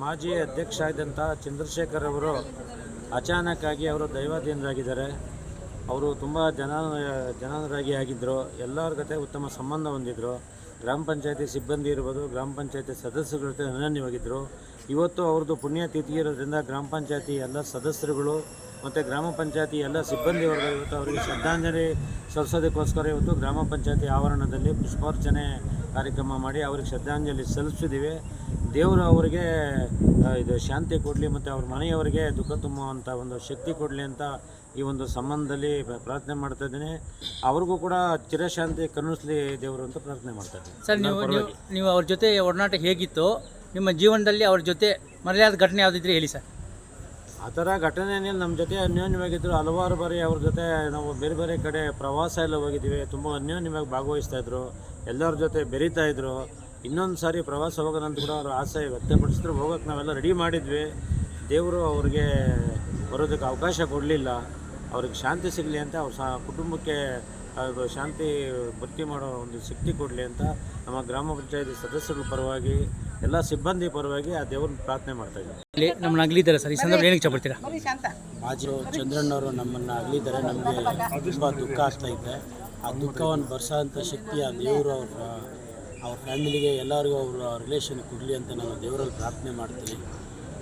ಮಾಜಿ ಅಧ್ಯಕ್ಷ ಆಗಿದ್ದಂಥ ಚಂದ್ರಶೇಖರ್ ಅವರು ಅಚಾನಕ್ಕಾಗಿ ಅವರು ದೈವಾಧೀನರಾಗಿದ್ದಾರೆ. ಅವರು ತುಂಬ ಜನ, ಜನರಾಗಿ ಆಗಿದ್ದರು ಎಲ್ಲರ ಜೊತೆ ಉತ್ತಮ ಸಂಬಂಧ ಹೊಂದಿದ್ದರು ಗ್ರಾಮ ಪಂಚಾಯತಿ ಸಿಬ್ಬಂದಿ ಇರ್ಬೋದು, ಗ್ರಾಮ ಪಂಚಾಯತಿ ಸದಸ್ಯರ ಜೊತೆ ಅನನ್ಯವಾಗಿದ್ದರು ಇವತ್ತು ಅವ್ರದ್ದು ಪುಣ್ಯತಿಥಿ ಇರೋದ್ರಿಂದ ಗ್ರಾಮ ಪಂಚಾಯತಿ ಎಲ್ಲ ಸದಸ್ಯರುಗಳು ಮತ್ತು ಗ್ರಾಮ ಪಂಚಾಯತಿ ಎಲ್ಲ ಸಿಬ್ಬಂದಿ ಇವತ್ತು ಅವರಿಗೆ ಶ್ರದ್ಧಾಂಜಲಿ ಸಲ್ಲಿಸೋದಕ್ಕೋಸ್ಕರ ಇವತ್ತು ಗ್ರಾಮ ಪಂಚಾಯತಿ ಆವರಣದಲ್ಲಿ ಪುಷ್ಪಾರ್ಚನೆ ಕಾರ್ಯಕ್ರಮ ಮಾಡಿ ಅವ್ರಿಗೆ ಶ್ರದ್ಧಾಂಜಲಿ ಸಲ್ಲಿಸಿದ್ದೀವಿ ದೇವರು ಅವರಿಗೆ ಇದು ಶಾಂತಿ ಕೊಡಲಿ ಮತ್ತು ಅವ್ರ ಮನೆಯವರಿಗೆ ದುಃಖ ತುಂಬುವಂಥ ಒಂದು ಶಕ್ತಿ ಕೊಡಲಿ ಅಂತ ಈ ಒಂದು ಸಂಬಂಧದಲ್ಲಿ ಪ್ರಾರ್ಥನೆ ಮಾಡ್ತಾ ಇದ್ದೀನಿ. ಅವ್ರಿಗೂ ಕೂಡ ಚಿರಶಾಂತಿ ಕರುಣಿಸ್ಲಿ ದೇವರು ಅಂತ ಪ್ರಾರ್ಥನೆ ಮಾಡ್ತಾ ಇದ್ದೀನಿ. ಸರ್ ನೀವು ನೀವು ನೀವು ಅವ್ರ ಜೊತೆ ಒಡನಾಟ ಹೇಗಿತ್ತು? ನಿಮ್ಮ ಜೀವನದಲ್ಲಿ ಅವ್ರ ಜೊತೆ ಮರೆಯಾದ ಘಟನೆ ಯಾವುದಿದ್ರೆ ಹೇಳಿ ಸರ್. ಆ ಥರ ಘಟನೆನೇ ನಮ್ಮ ಜೊತೆ ಅನ್ಯೋನ್ಯವಾಗಿದ್ದರು ಹಲವಾರು ಬಾರಿ ಅವ್ರ ಜೊತೆ ನಾವು ಬೇರೆ ಬೇರೆ ಕಡೆ ಪ್ರವಾಸ ಎಲ್ಲ ಹೋಗಿದ್ದೀವಿ. ತುಂಬ ಅನ್ಯೋನ್ಯವಾಗಿ ಭಾಗವಹಿಸ್ತಾ ಇದ್ರು. ಎಲ್ಲರ ಜೊತೆ ಬೆರೀತಾ ಇದ್ರು. ಇನ್ನೊಂದು ಸಾರಿ ಪ್ರವಾಸ ಹೋಗೋಣ ಅಂತ ಕೂಡ ಅವರು ಆಸೆ ವ್ಯಕ್ತಪಡಿಸಿದ್ರು. ಹೋಗೋಕ್ಕೆ ನಾವೆಲ್ಲ ರೆಡಿ ಮಾಡಿದ್ವಿ. ದೇವರು ಅವ್ರಿಗೆ ಬರೋದಕ್ಕೆ ಅವಕಾಶ ಕೊಡಲಿಲ್ಲ. ಅವ್ರಿಗೆ ಶಾಂತಿ ಸಿಗಲಿ ಅಂತ ಅವ್ರ ಸಹ ಕುಟುಂಬಕ್ಕೆ ಶಾಂತಿ ಭರ್ತಿ ಮಾಡೋ ಒಂದು ಶಕ್ತಿ ಕೊಡಲಿ ಅಂತ ನಮ್ಮ ಗ್ರಾಮ ಪಂಚಾಯತಿ ಸದಸ್ಯರ ಪರವಾಗಿ ಎಲ್ಲ ಸಿಬ್ಬಂದಿ ಪರವಾಗಿ ಆ ದೇವ್ರನ್ನ ಪ್ರಾರ್ಥನೆ ಮಾಡ್ತಾ ಇದ್ದೀವಿ ಇಲ್ಲಿ ನಮ್ಮನ್ನ ಅಗಲಿದ್ದಾರೆ ಸರ್. ಈ ಸಂದರ್ಭ ಏನಕ್ಕೆ ಇಷ್ಟಪಡ್ತೀರಾ? ಮಾಜಿ ಚಂದ್ರಣ್ಣವರು ನಮ್ಮನ್ನು ಅಗಲಿದ್ದಾರೆ ನಮಗೆ ತುಂಬ ದುಃಖ ಆಗ್ತಾ ಇದೆ. ಆ ದುಃಖವನ್ನು ಬರ್ಸೋಂಥ ಶಕ್ತಿ ಆ ದೇವರು ಅವ್ರ ಅವ್ರ ಫ್ಯಾಮಿಲಿಗೆ ಎಲ್ಲರಿಗೂ ಅವರು ರಿಲೇಷನ್ ಕೊಡಲಿ ಅಂತ ನಾನು ದೇವರಲ್ಲಿ ಪ್ರಾರ್ಥನೆ ಮಾಡ್ತೀನಿ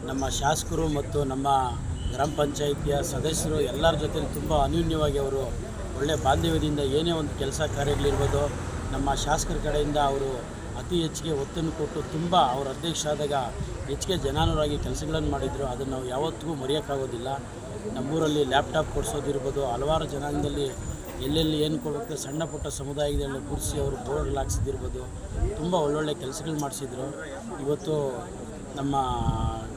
ನಮ್ಮ ಶಾಸಕರು ಮತ್ತು ನಮ್ಮ ಗ್ರಾಮ ಪಂಚಾಯಿತಿಯ ಸದಸ್ಯರು ಎಲ್ಲರ ಜೊತೆ ತುಂಬ ಅನ್ಯೂನ್ಯವಾಗಿ ಅವರು ಒಳ್ಳೆಯ ಬಾಂಧವ್ಯದಿಂದ ಏನೇ ಒಂದು ಕೆಲಸ ಕಾರ್ಯಗಳಿರ್ಬೋದು ನಮ್ಮ ಶಾಸಕರ ಕಡೆಯಿಂದ ಅವರು ಅತಿ ಹೆಚ್ಚಿಗೆ ಒತ್ತನ್ನು ಕೊಟ್ಟು ತುಂಬ ಅವ್ರ ಅಧ್ಯಕ್ಷ ಆದಾಗ ಹೆಚ್ಚಿಗೆ ಜನಾನುರಾಗಿ ಕೆಲಸಗಳನ್ನು ಮಾಡಿದರು. ಅದನ್ನು ನಾವು ಯಾವತ್ತಿಗೂ ಮರೆಯೋಕ್ಕಾಗೋದಿಲ್ಲ. ನಮ್ಮೂರಲ್ಲಿ ಲ್ಯಾಪ್ಟಾಪ್ ಕೊಡಿಸೋದಿರ್ಬೋದು, ಹಲವಾರು ಜನಾಂಗದಲ್ಲಿ ಎಲ್ಲೆಲ್ಲಿ ಏನು ಕೊಡಬೇಕು ಸಣ್ಣ ಪುಟ್ಟ ಸಮುದಾಯದಲ್ಲಿ ಕೂರಿಸಿ ಅವರು ಬೋರ್ಡ್ ಹಾಕ್ಸಿದಿರ್ಬೋದು. ತುಂಬ ಒಳ್ಳೊಳ್ಳೆ ಕೆಲಸಗಳು ಮಾಡಿಸಿದ್ರು. ಇವತ್ತು ನಮ್ಮ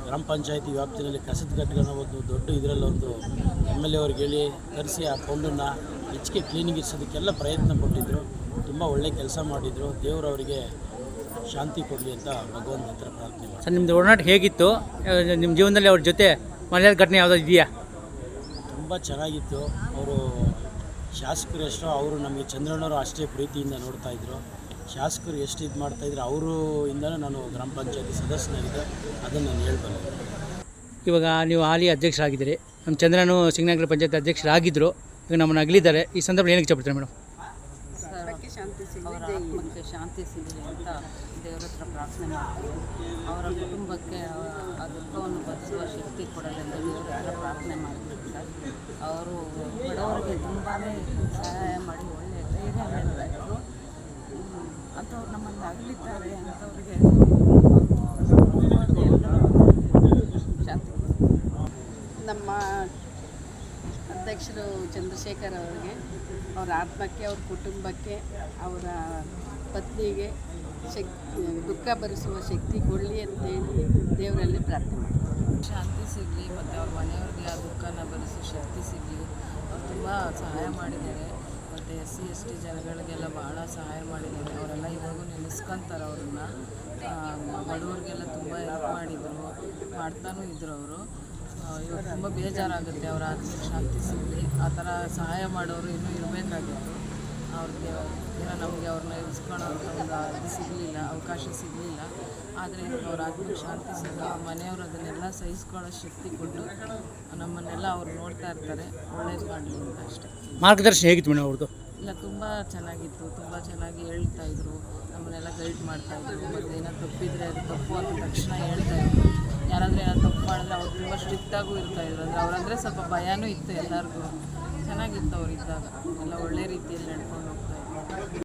ಗ್ರಾಮ ಪಂಚಾಯತಿ ವ್ಯಾಪ್ತಿಯಲ್ಲಿ ಕಸದ ಘಟಕನ ಒಂದು ದೊಡ್ಡ ಇದರಲ್ಲಿ ಒಂದು ಎಂ ಎಲ್ ಎ ಅವ್ರಿಗೆ ಹೇಳಿ ತರಿಸಿ ಆ ಕೊಂಡನ್ನು ಹೆಚ್ಚಿಗೆ ಕ್ಲೀನಿಂಗ್ ಇರಿಸೋದಕ್ಕೆಲ್ಲ ಪ್ರಯತ್ನ ಪಟ್ಟಿದ್ದರು ತುಂಬ ಒಳ್ಳೆ ಕೆಲಸ ಮಾಡಿದರು. ದೇವರು ಅವರಿಗೆ ಶಾಂತಿ ಕೊಡಲಿ ಅಂತ ಭಗವಂತ ಹತ್ರ ಪ್ರಾರ್ಥನೆ ಮಾಡಿ ಸರ್ ನಿಮ್ಮದು ಒಡನಾಟ ಹೇಗಿತ್ತು? ನಿಮ್ಮ ಜೀವನದಲ್ಲಿ ಅವ್ರ ಜೊತೆ ಮನೆಯ ಘಟನೆ ಯಾವುದಾದ್ರು ಇದೆಯಾ? ತುಂಬ ಚೆನ್ನಾಗಿತ್ತು. ಅವರು ಶಾಸಕರು ಎಷ್ಟೋ ಅವರು ನಮಗೆ ಚಂದ್ರಣ್ಣವರು ಅಷ್ಟೇ ಪ್ರೀತಿಯಿಂದ ನೋಡ್ತಾ ಇದ್ರು. ಶಾಸಕರು ಎಷ್ಟು ಇದು ಮಾಡ್ತಾಯಿದ್ರು ಅವರು ಇಂದಲೂ ನಾನು ಗ್ರಾಮ ಪಂಚಾಯತಿ ಸದಸ್ಯನಾಗಿದ್ದೆ. ಅದನ್ನು ನಾನು ಹೇಳ್ಬೋದು ಇವಾಗ ನೀವು ಹಾಲಿ ಅಧ್ಯಕ್ಷರಾಗಿದ್ದೀರಿ. ನಮ್ಮ ಚಂದ್ರನು ಸಿಂಗನಗರ ಪಂಚಾಯತ್ ಅಧ್ಯಕ್ಷರಾಗಿದ್ದರು ಈಗ ನಮ್ಮನ್ನು ಅಗಲಿದ್ದಾರೆ. ಈ ಸಂದರ್ಭ ಏನಕ್ಕೆ ಇಷ್ಟಪಡ್ತಾರೆ ಮೇಡಮ್? ಶಾಂತಿ ಸಿಗಲಿ ಶಾಂತಿ ಸಿಗಲಿ ಅಂತ ಪ್ರಾರ್ಥನೆ ಮಾಡ್ತೀವಿ. ಅವರ ಕುಟುಂಬಕ್ಕೆ, ಆ ದುಃಖವನ್ನು ಭರಿಸುವ ಶಕ್ತಿ ಕೊಡಲೆಂದು ದೇವರ ಹತ್ರ ಪ್ರಾರ್ಥನೆ ಮಾಡ್ತೀವಿ. ಸರ್ ಅವರು ಬಡವರಿಗೆ ತುಂಬಾ ಸಹಾಯ ಮಾಡಿ ಒಳ್ಳೆಯ ಧೈರ್ಯ ಹೇಳ್ತಾ ಇದ್ರು ಅಂಥವ್ರು ನಮ್ಮನ್ನು ಅಗಲಿದ್ದಾರೆ ಅಂಥವ್ರಿಗೆ ನಮ್ಮ ಅಧ್ಯಕ್ಷರು ಚಂದ್ರಶೇಖರ್ ಅವರಿಗೆ, ಅವರ ಆತ್ಮಕ್ಕೆ, ಅವ್ರ ಕುಟುಂಬಕ್ಕೆ, ಅವರ ಪತ್ನಿಗೆ ಶಕ್ ದುಃಖ ಭರಿಸುವ ಶಕ್ತಿ ಕೊಡಲಿ ಅಂತೇಳಿ ದೇವರಲ್ಲಿ ಪ್ರಾರ್ಥನೆ ಶಾಂತಿ ಸಿಗಲಿ ಮತ್ತು ಅವ್ರ ಮನೆಯವ್ರಿಗೆ ಆ ದುಃಖನ ಭರಿಸೋ ಶಕ್ತಿ ಸಿಗಲಿ. ಅವ್ರು ತುಂಬ ಸಹಾಯ ಮಾಡಿದ್ದಾರೆ. ಮತ್ತು ಎಸ್ ಸಿ, ಎಸ್ ಟಿ ಜನಗಳಿಗೆಲ್ಲ ಭಾಳ ಸಹಾಯ ಮಾಡಿದ್ದಾರೆ. ಅವರೆಲ್ಲ ಇವಾಗೂ ನೆನೆಸ್ಕೊಂತಾರೆ ಅವ್ರನ್ನ. ಬಡವ್ರಿಗೆಲ್ಲ ತುಂಬ ಹೆಲ್ಪ್ ಮಾಡಿದರು, ಮಾಡ್ತಾನೂ ಇದ್ದರು ಅವರು. ಇವಾಗ ತುಂಬ ಬೇಜಾರಾಗುತ್ತೆ ಅವರ ಆತ್ಮಕ್ಕೆ ಶಾಂತಿ ಸಿಗಲಿ. ಆ ಥರ ಸಹಾಯ ಮಾಡೋರು ಇನ್ನೂ ಇರಬೇಕಾಗಿತ್ತು. ಅವ್ರಿಗೆ ನಮಗೆ ಅವ್ರನ್ನ ಇರಿಸ್ಕೊಳ್ಳೋ ಒಂದು ಸಿಗಲಿಲ್ಲ ಅವಕಾಶ ಸಿಗಲಿಲ್ಲ. ಆದರೆ ಅವ್ರ ಆತ್ಮಕ್ಕೆ ಶಾಂತಿ ಸಿಗ ಮನೆಯವರು ಅದನ್ನೆಲ್ಲ ಸಹಿಸ್ಕೊಳ್ಳೋ ಶಕ್ತಿ ಕೊಟ್ಟು ನಮ್ಮನ್ನೆಲ್ಲ ಅವ್ರು ನೋಡ್ತಾ ಇರ್ತಾರೆ. ಒಳ್ಳೇದು ಮಾಡಲಿ ಅಂತ ಅಷ್ಟೇ. ಮಾರ್ಗದರ್ಶನ ಹೇಗಿತ್ತು ಮೇಡಮ್ ಅವ್ರದ್ದು? ಇಲ್ಲ ತುಂಬ ಚೆನ್ನಾಗಿತ್ತು. ತುಂಬ ಚೆನ್ನಾಗಿ ಹೇಳ್ತಾ ಇದ್ರು. ನಮ್ಮನ್ನೆಲ್ಲ ಗೈಡ್ ಮಾಡ್ತಾ ಇದ್ರು. ಮತ್ತು ಏನೋ ತಪ್ಪಿದ್ರೆ ಅದು ತಪ್ಪು ಅಂತ ತಕ್ಷಣ ಹೇಳ್ತಾ ಇದ್ರು. ಯಾರಾದರೂ ಏನೋ ತಪ್ಪು ಮಾಡಿದ್ರೆ ಅವ್ರು ತುಂಬ ಸ್ಟ್ರಿಕ್ಟಾಗೂ ಇರ್ತಾ ಇದ್ರು. ಅಂದರೆ ಅವರಂದರೆ ಸ್ವಲ್ಪ ಭಯನೂ ಇತ್ತು ಎಲ್ಲರಿಗೂ. ಚೆನ್ನಾಗಿತ್ತು ಅವ್ರು ಇದ್ದಾಗ. ಎಲ್ಲ ಒಳ್ಳೆ ರೀತಿಯಲ್ಲಿ ನಡ್ಕೊಂಡು ಹೋಗ್ತಾ ಇದ್ರು.